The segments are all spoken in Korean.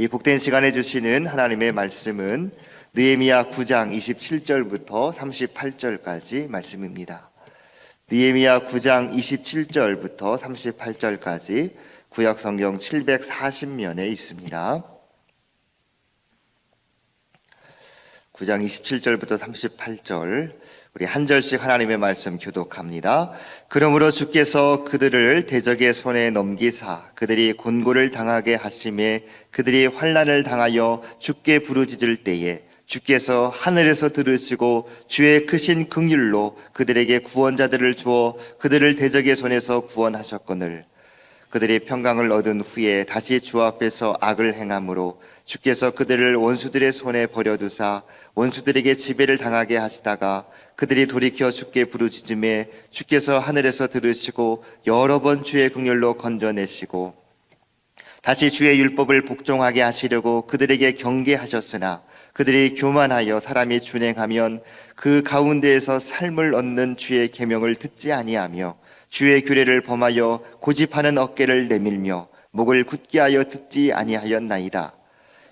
이 복된 시간에 주시는 하나님의 말씀은 느헤미야 9장 27절부터 38절까지 말씀입니다. 느헤미야 9장 27절부터 38절까지 구약 성경 740면에 있습니다. 9장 27절부터 38절 우리 한 절씩 하나님의 말씀 교독합니다. 그러므로 주께서 그들을 대적의 손에 넘기사 그들이 곤고를 당하게 하심에 그들이 환란을 당하여 주께 부르짖을 때에 주께서 하늘에서 들으시고 주의 크신 긍휼로 그들에게 구원자들을 주어 그들을 대적의 손에서 구원하셨거늘 그들이 평강을 얻은 후에 다시 주 앞에서 악을 행함으로 주께서 그들을 원수들의 손에 버려두사 원수들에게 지배를 당하게 하시다가 그들이 돌이켜 주께 부르짖음에 주께서 하늘에서 들으시고 여러 번 주의 긍휼로 건져내시고 다시 주의 율법을 복종하게 하시려고 그들에게 경계하셨으나 그들이 교만하여 사람이 준행하면 그 가운데에서 삶을 얻는 주의 계명을 듣지 아니하며 주의 규례를 범하여 고집하는 어깨를 내밀며 목을 굳게 하여 듣지 아니하였나이다.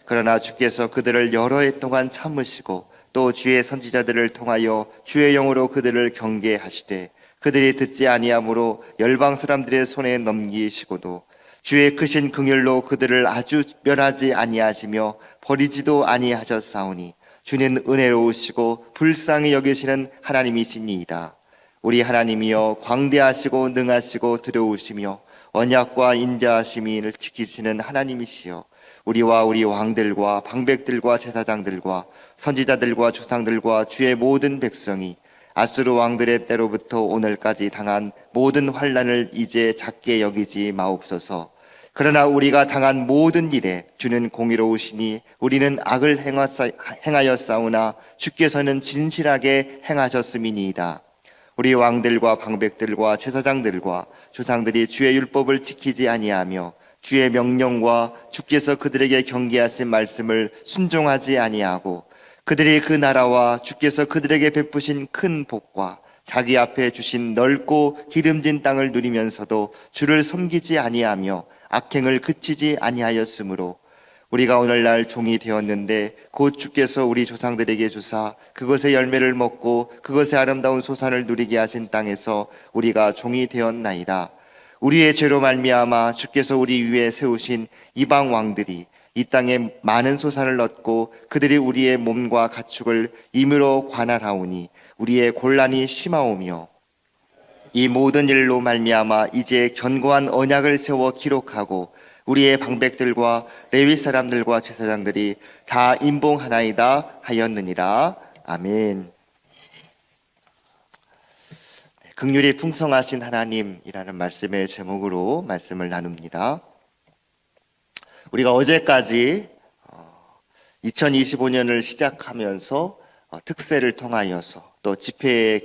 그러나 주께서 그들을 여러 해 동안 참으시고 또 주의 선지자들을 통하여 주의 영으로 그들을 경계하시되 그들이 듣지 아니하므로 열방 사람들의 손에 넘기시고도 주의 크신 긍휼로 그들을 아주 멸하지 아니하시며 버리지도 아니하셨사오니 주는 은혜로우시고 불쌍히 여기시는 하나님이시니이다. 우리 하나님이여 광대하시고 능하시고 두려우시며 언약과 인자하심을 지키시는 하나님이시여 우리와 우리 왕들과 방백들과 제사장들과 선지자들과 주상들과 주의 모든 백성이 아수르 왕들의 때로부터 오늘까지 당한 모든 환란을 이제 작게 여기지 마옵소서. 그러나 우리가 당한 모든 일에 주는 공의로우시니 우리는 악을 행하였사오나 주께서는 진실하게 행하셨음이니이다. 우리 왕들과 방백들과 제사장들과 주상들이 주의 율법을 지키지 아니하며 주의 명령과 주께서 그들에게 경계하신 말씀을 순종하지 아니하고 그들이 그 나라와 주께서 그들에게 베푸신 큰 복과 자기 앞에 주신 넓고 기름진 땅을 누리면서도 주를 섬기지 아니하며 악행을 그치지 아니하였으므로 우리가 오늘날 종이 되었는데 곧 주께서 우리 조상들에게 주사 그것의 열매를 먹고 그것의 아름다운 소산을 누리게 하신 땅에서 우리가 종이 되었나이다. 우리의 죄로 말미암아 주께서 우리 위에 세우신 이방 왕들이 이 땅에 많은 소산을 얻고 그들이 우리의 몸과 가축을 임으로 관할하오니 우리의 곤란이 심하오며 이 모든 일로 말미암아 이제 견고한 언약을 세워 기록하고 우리의 방백들과 레위 사람들과 제사장들이 다 임봉하나이다 하였느니라 아멘. 극률이 풍성하신 하나님이라는 말씀의 제목으로 말씀을 나눕니다. 우리가 어제까지 2025년을 시작하면서 어, 특세를 통하여서 또 집회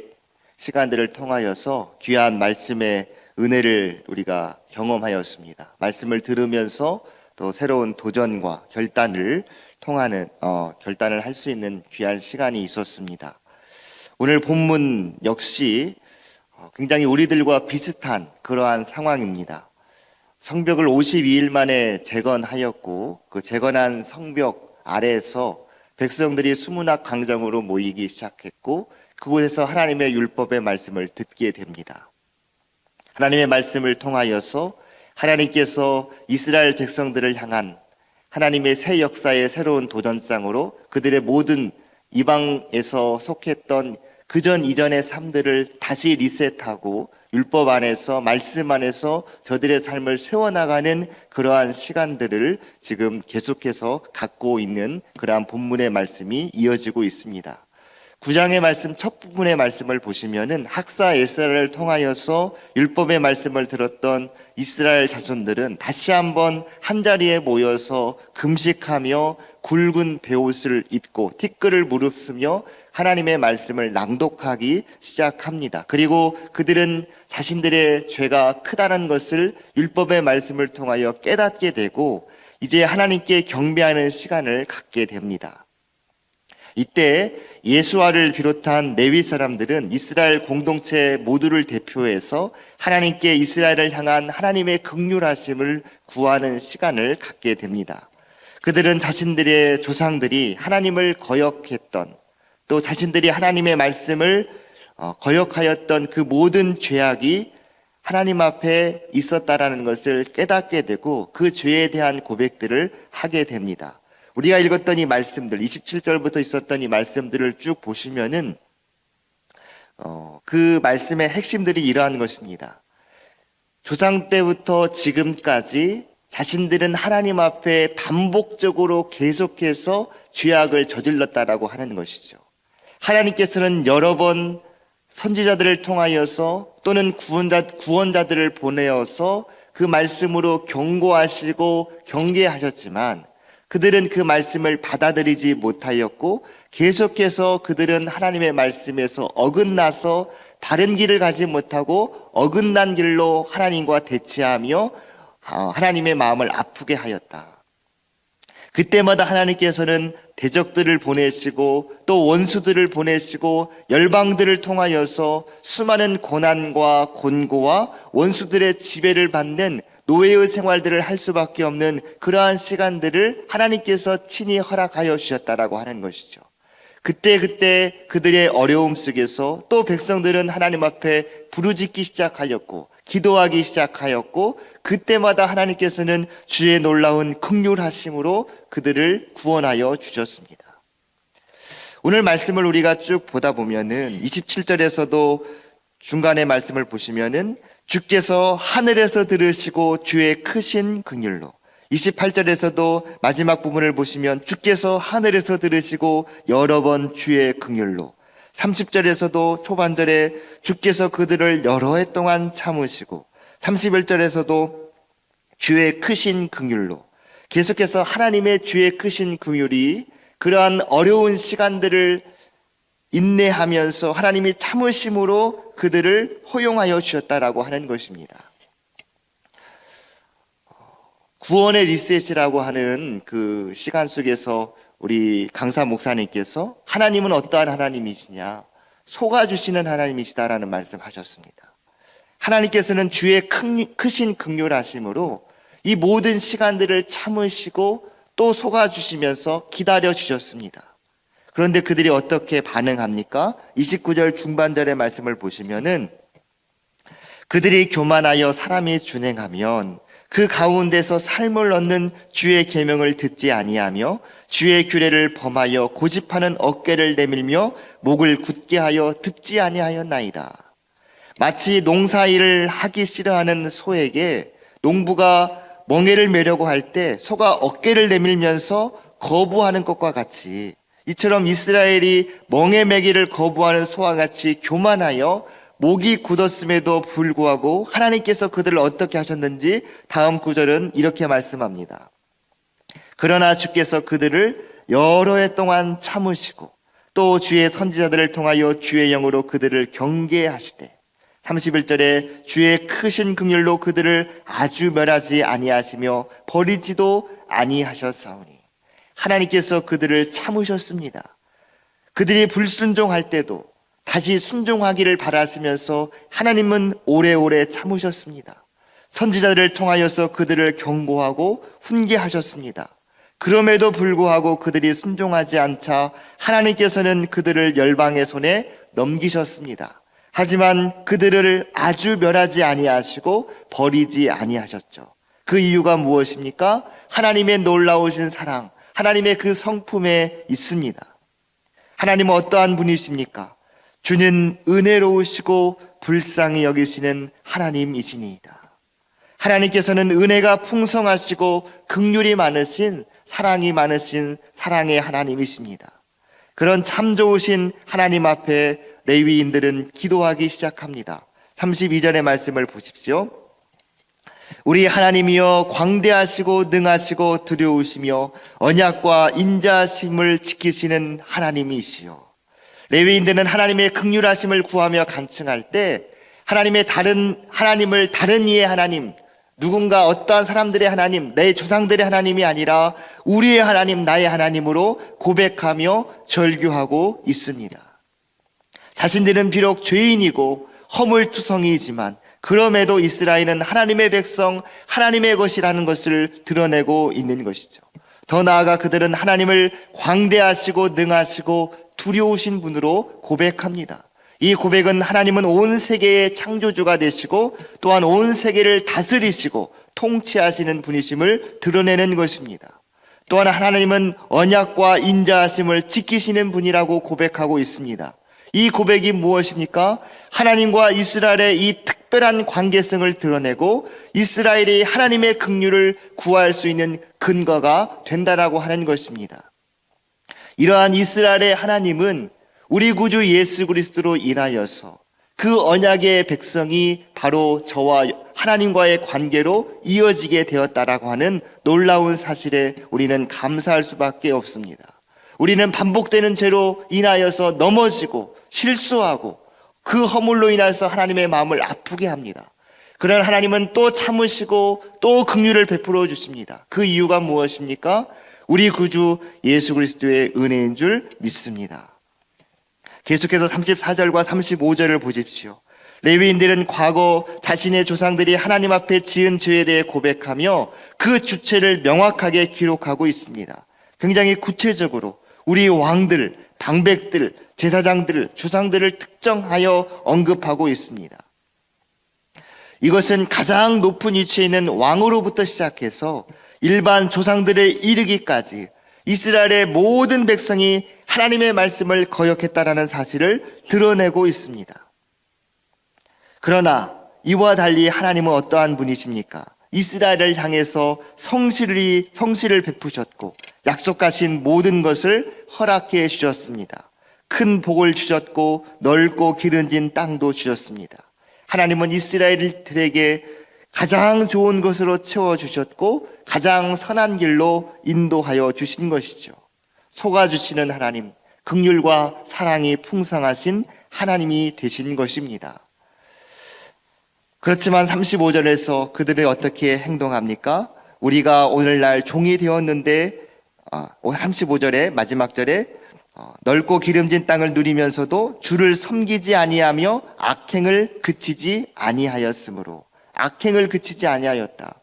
시간들을 통하여서 귀한 말씀의 은혜를 우리가 경험하였습니다. 말씀을 들으면서 또 새로운 도전과 결단을 통하는 어, 결단을 할 수 있는 귀한 시간이 있었습니다. 오늘 본문 역시 어, 굉장히 우리들과 비슷한 그러한 상황입니다. 성벽을 52일 만에 재건하였고 그 재건한 성벽 아래에서 백성들이 수문학 광장으로 모이기 시작했고 그곳에서 하나님의 율법의 말씀을 듣게 됩니다. 하나님의 말씀을 통하여서 하나님께서 이스라엘 백성들을 향한 하나님의 새 역사의 새로운 도전장으로 그들의 모든 이방에서 속했던 그전 이전의 삶들을 다시 리셋하고 율법 안에서 말씀 안에서 저들의 삶을 세워나가는 그러한 시간들을 지금 계속해서 갖고 있는 그러한 본문의 말씀이 이어지고 있습니다. 구장의 말씀 첫 부분의 말씀을 보시면은 학사 에스라를 통하여서 율법의 말씀을 들었던 이스라엘 자손들은 다시 한번 한 자리에 모여서 금식하며 굵은 베옷을 입고 티끌을 무릅쓰며 하나님의 말씀을 낭독하기 시작합니다. 그리고 그들은 자신들의 죄가 크다는 것을 율법의 말씀을 통하여 깨닫게 되고 이제 하나님께 경배하는 시간을 갖게 됩니다. 이때 예수와를 비롯한 내위 사람들은 이스라엘 공동체 모두를 대표해서 하나님께 이스라엘을 향한 하나님의 극률하심을 구하는 시간을 갖게 됩니다. 그들은 자신들의 조상들이 하나님을 거역했던 또 자신들이 하나님의 말씀을 어, 거역하였던 그 모든 죄악이 하나님 앞에 있었다라는 것을 깨닫게 되고 그 죄에 대한 고백들을 하게 됩니다. 우리가 읽었던 이 말씀들, 27절부터 있었던 이 말씀들을 쭉 보시면은 어, 그 말씀의 핵심들이 이러한 것입니다. 조상 때부터 지금까지 자신들은 하나님 앞에 반복적으로 계속해서 죄악을 저질렀다라고 하는 것이죠. 하나님께서는 여러 번 선지자들을 통하여서 또는 구원자, 구원자들을 보내어서 그 말씀으로 경고하시고 경계하셨지만 그들은 그 말씀을 받아들이지 못하였고 계속해서 그들은 하나님의 말씀에서 어긋나서 바른 길을 가지 못하고 어긋난 길로 하나님과 대치하며 어, 하나님의 마음을 아프게 하였다. 그때마다 하나님께서는 대적들을 보내시고 또 원수들을 보내시고 열방들을 통하여서 수많은 고난과 곤고와 원수들의 지배를 받는 노예의 생활들을 할 수밖에 없는 그러한 시간들을 하나님께서 친히 허락하여 주셨다라고 하는 것이죠. 그때 그때 그들의 어려움 속에서 또 백성들은 하나님 앞에 부르짖기 시작하였고 기도하기 시작하였고 그때마다 하나님께서는 주의 놀라운 긍휼하심으로 그들을 구원하여 주셨습니다. 오늘 말씀을 우리가 쭉 보다 보면은 27절에서도 중간에 말씀을 보시면은 주께서 하늘에서 들으시고 주의 크신 긍휼로. 28절에서도 마지막 부분을 보시면 주께서 하늘에서 들으시고 여러 번 주의 긍휼로. 30절에서도 초반절에 주께서 그들을 여러 해 동안 참으시고 31절에서도 주의 크신 긍휼로. 계속해서 하나님의 주의 크신 긍휼이 그러한 어려운 시간들을 인내하면서 하나님이 참으심으로 그들을 허용하여 주셨다라고 하는 것입니다. 구원의 리셋이라고 하는 그 시간 속에서 우리 강사 목사님께서 하나님은 어떠한 하나님이시냐 속아주시는 하나님이시다라는 말씀하셨습니다. 하나님께서는 주의 큰, 크신 극률하심으로 이 모든 시간들을 참으시고 또 속아주시면서 기다려 주셨습니다. 그런데 그들이 어떻게 반응합니까? 29절 중반절의 말씀을 보시면은 그들이 교만하여 사람이 준행하면 그 가운데서 삶을 얻는 주의 계명을 듣지 아니하며 주의 규례를 범하여 고집하는 어깨를 내밀며 목을 굳게 하여 듣지 아니하였나이다. 마치 농사일을 하기 싫어하는 소에게 농부가 멍에를 매려고 할 때 소가 어깨를 내밀면서 거부하는 것과 같이 이처럼 이스라엘이 멍에 매기를 거부하는 소와 같이 교만하여 목이 굳었음에도 불구하고 하나님께서 그들을 어떻게 하셨는지 다음 구절은 이렇게 말씀합니다. 그러나 주께서 그들을 여러 해 동안 참으시고 또 주의 선지자들을 통하여 주의 영으로 그들을 경계하시되 31절에 주의 크신 긍휼로 그들을 아주 멸하지 아니하시며 버리지도 아니하셨사오니 하나님께서 그들을 참으셨습니다. 그들이 불순종할 때도 다시 순종하기를 바라시면서 하나님은 오래오래 참으셨습니다. 선지자들을 통하여서 그들을 경고하고 훈계하셨습니다. 그럼에도 불구하고 그들이 순종하지 않자 하나님께서는 그들을 열방의 손에 넘기셨습니다. 하지만 그들을 아주 멸하지 아니하시고 버리지 아니하셨죠. 그 이유가 무엇입니까? 하나님의 놀라우신 사랑, 하나님의 그 성품에 있습니다. 하나님은 어떠한 분이십니까? 주는 은혜로우시고 불쌍히 여기시는 하나님이시니이다. 하나님께서는 은혜가 풍성하시고 극률이 많으신 사랑이 많으신 사랑의 하나님이십니다. 그런 참 좋으신 하나님 앞에 레위인들은 기도하기 시작합니다. 32절의 말씀을 보십시오. 우리 하나님이여 광대하시고 능하시고 두려우시며 언약과 인자심을 지키시는 하나님이시여. 레위인들은 하나님의 극률하심을 구하며 간청할 때 하나님의 다른 하나님을 다른 이의 하나님, 누군가 어떠한 사람들의 하나님, 내 조상들의 하나님이 아니라 우리의 하나님, 나의 하나님으로 고백하며 절규하고 있습니다. 자신들은 비록 죄인이고 허물투성이지만 그럼에도 이스라엘은 하나님의 백성, 하나님의 것이라는 것을 드러내고 있는 것이죠. 더 나아가 그들은 하나님을 광대하시고 능하시고 두려우신 분으로 고백합니다. 이 고백은 하나님은 온 세계의 창조주가 되시고 또한 온 세계를 다스리시고 통치하시는 분이심을 드러내는 것입니다. 또한 하나님은 언약과 인자하심을 지키시는 분이라고 고백하고 있습니다. 이 고백이 무엇입니까? 하나님과 이스라엘의 이 특별한 관계성을 드러내고 이스라엘이 하나님의 긍휼을 구할 수 있는 근거가 된다라고 하는 것입니다. 이러한 이스라엘의 하나님은 우리 구주 예수 그리스도로 인하여서 그 언약의 백성이 바로 저와 하나님과의 관계로 이어지게 되었다라고 하는 놀라운 사실에 우리는 감사할 수밖에 없습니다. 우리는 반복되는 죄로 인하여서 넘어지고 실수하고 그 허물로 인해서 하나님의 마음을 아프게 합니다. 그러나 하나님은 또 참으시고 또 긍휼을 베풀어 주십니다. 그 이유가 무엇입니까? 우리 구주 예수 그리스도의 은혜인 줄 믿습니다. 계속해서 34절과 35절을 보십시오. 레위인들은 과거 자신의 조상들이 하나님 앞에 지은 죄에 대해 고백하며 그 주체를 명확하게 기록하고 있습니다. 굉장히 구체적으로 우리 왕들, 방백들, 제사장들, 주상들을 특정하여 언급하고 있습니다. 이것은 가장 높은 위치에 있는 왕으로부터 시작해서 일반 조상들에 이르기까지 이스라엘의 모든 백성이 하나님의 말씀을 거역했다라는 사실을 드러내고 있습니다. 그러나 이와 달리 하나님은 어떠한 분이십니까? 이스라엘을 향해서 성실히 성실을 베푸셨고 약속하신 모든 것을 허락해 주셨습니다. 큰 복을 주셨고 넓고 기른진 땅도 주셨습니다. 하나님은 이스라엘들에게 가장 좋은 것으로 채워 주셨고 가장 선한 길로 인도하여 주신 것이죠. 속아 주시는 하나님, 긍휼과 사랑이 풍성하신 하나님이 되신 것입니다. 그렇지만 35절에서 그들이 어떻게 행동합니까? 우리가 오늘날 종이 되었는데 35절의 마지막 절에 어, 넓고 기름진 땅을 누리면서도 주를 섬기지 아니하며 악행을 그치지 아니하였으므로 악행을 그치지 아니하였다.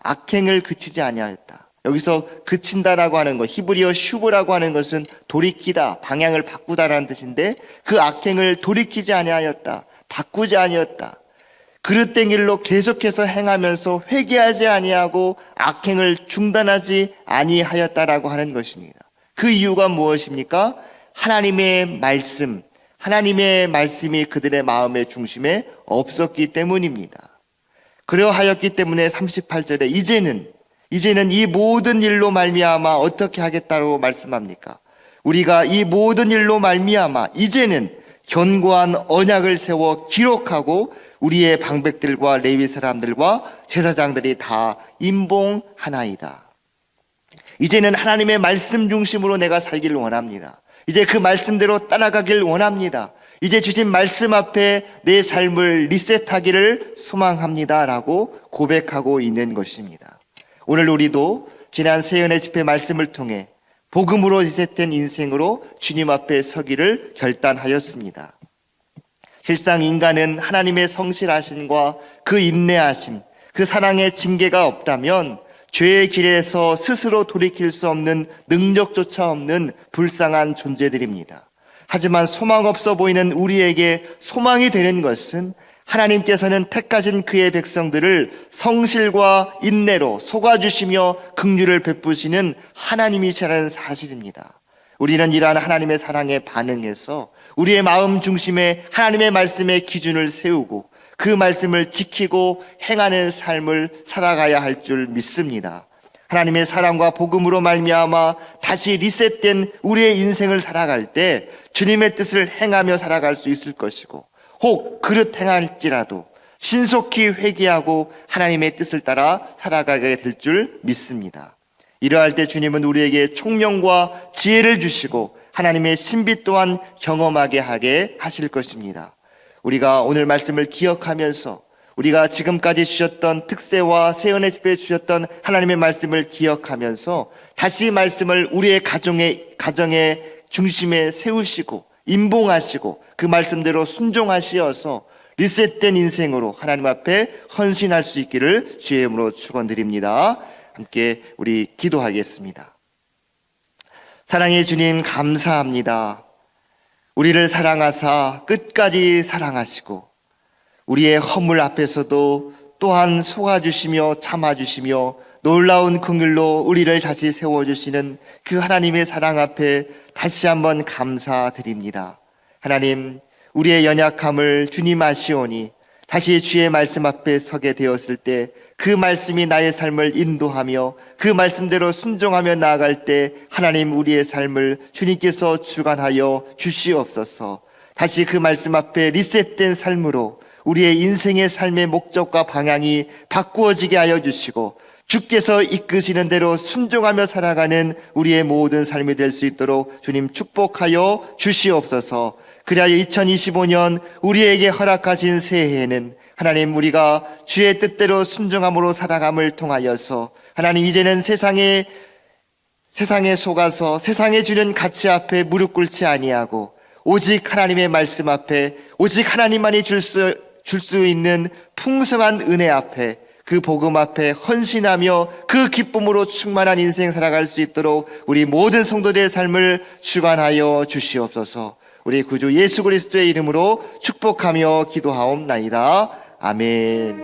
악행을 그치지 아니하였다. 여기서 그친다라고 하는 것, 히브리어 슈브라고 하는 것은 돌이키다, 방향을 바꾸다라는 뜻인데 그 악행을 돌이키지 아니하였다. 바꾸지 아니었다. 그릇된 길로 계속해서 행하면서 회개하지 아니하고 악행을 중단하지 아니하였다라고 하는 것입니다. 그 이유가 무엇입니까? 하나님의 말씀, 하나님의 말씀이 그들의 마음의 중심에 없었기 때문입니다. 그러하였기 때문에 38절에 이제는 이제는 이 모든 일로 말미암아 어떻게 하겠다고 말씀합니까? 우리가 이 모든 일로 말미암아 이제는 견고한 언약을 세워 기록하고 우리의 방백들과 레위 사람들과 제사장들이 다 임봉하나이다. 이제는 하나님의 말씀 중심으로 내가 살기를 원합니다. 이제 그 말씀대로 따라가길 원합니다. 이제 주신 말씀 앞에 내 삶을 리셋하기를 소망합니다 라고 고백하고 있는 것입니다. 오늘 우리도 지난 세연의 집회 말씀을 통해 복음으로 리셋된 인생으로 주님 앞에 서기를 결단하였습니다. 실상 인간은 하나님의 성실하심과 그 인내하심, 그 사랑의 징계가 없다면 죄의 길에서 스스로 돌이킬 수 없는 능력조차 없는 불쌍한 존재들입니다. 하지만 소망 없어 보이는 우리에게 소망이 되는 것은 하나님께서는 택하신 그의 백성들을 성실과 인내로 속아주시며 긍휼을 베푸시는 하나님이시라는 사실입니다. 우리는 이러한 하나님의 사랑에 반응해서 우리의 마음 중심에 하나님의 말씀의 기준을 세우고 그 말씀을 지키고 행하는 삶을 살아가야 할 줄 믿습니다. 하나님의 사랑과 복음으로 말미암아 다시 리셋된 우리의 인생을 살아갈 때 주님의 뜻을 행하며 살아갈 수 있을 것이고 혹 그릇 행할지라도 신속히 회개하고 하나님의 뜻을 따라 살아가게 될 줄 믿습니다. 이러할 때 주님은 우리에게 총명과 지혜를 주시고 하나님의 신비 또한 경험하게 하게 하실 것입니다. 우리가 오늘 말씀을 기억하면서 우리가 지금까지 주셨던 특세와 세연의 집에 주셨던 하나님의 말씀을 기억하면서 다시 말씀을 우리의 가정의 가정의 중심에 세우시고 임봉하시고 그 말씀대로 순종하시어서 리셋된 인생으로 하나님 앞에 헌신할 수 있기를 주의 이름으로 축원드립니다. 함께 우리 기도하겠습니다. 사랑의 주님 감사합니다. 우리를 사랑하사 끝까지 사랑하시고 우리의 허물 앞에서도 또한 속아주시며 참아주시며 놀라운 긍휼로 우리를 다시 세워주시는 그 하나님의 사랑 앞에 다시 한번 감사드립니다. 하나님, 우리의 연약함을 주님 아시오니 다시 주의 말씀 앞에 서게 되었을 때 그 말씀이 나의 삶을 인도하며 그 말씀대로 순종하며 나아갈 때 하나님 우리의 삶을 주님께서 주관하여 주시옵소서. 다시 그 말씀 앞에 리셋된 삶으로 우리의 인생의 삶의 목적과 방향이 바꾸어지게 하여 주시고 주께서 이끄시는 대로 순종하며 살아가는 우리의 모든 삶이 될 수 있도록 주님 축복하여 주시옵소서. 그래야 2025년 우리에게 허락하신 새해에는 하나님 우리가 주의 뜻대로 순종함으로 살아감을 통하여서 하나님 이제는 세상에 세상에 속아서 세상에 주는 가치 앞에 무릎 꿇지 아니하고 오직 하나님의 말씀 앞에 오직 하나님만이 줄수 줄 수 있는 풍성한 은혜 앞에 그 복음 앞에 헌신하며 그 기쁨으로 충만한 인생 살아갈 수 있도록 우리 모든 성도들의 삶을 주관하여 주시옵소서. 우리 구주 예수 그리스도의 이름으로 축복하며 기도하옵나이다. 아멘.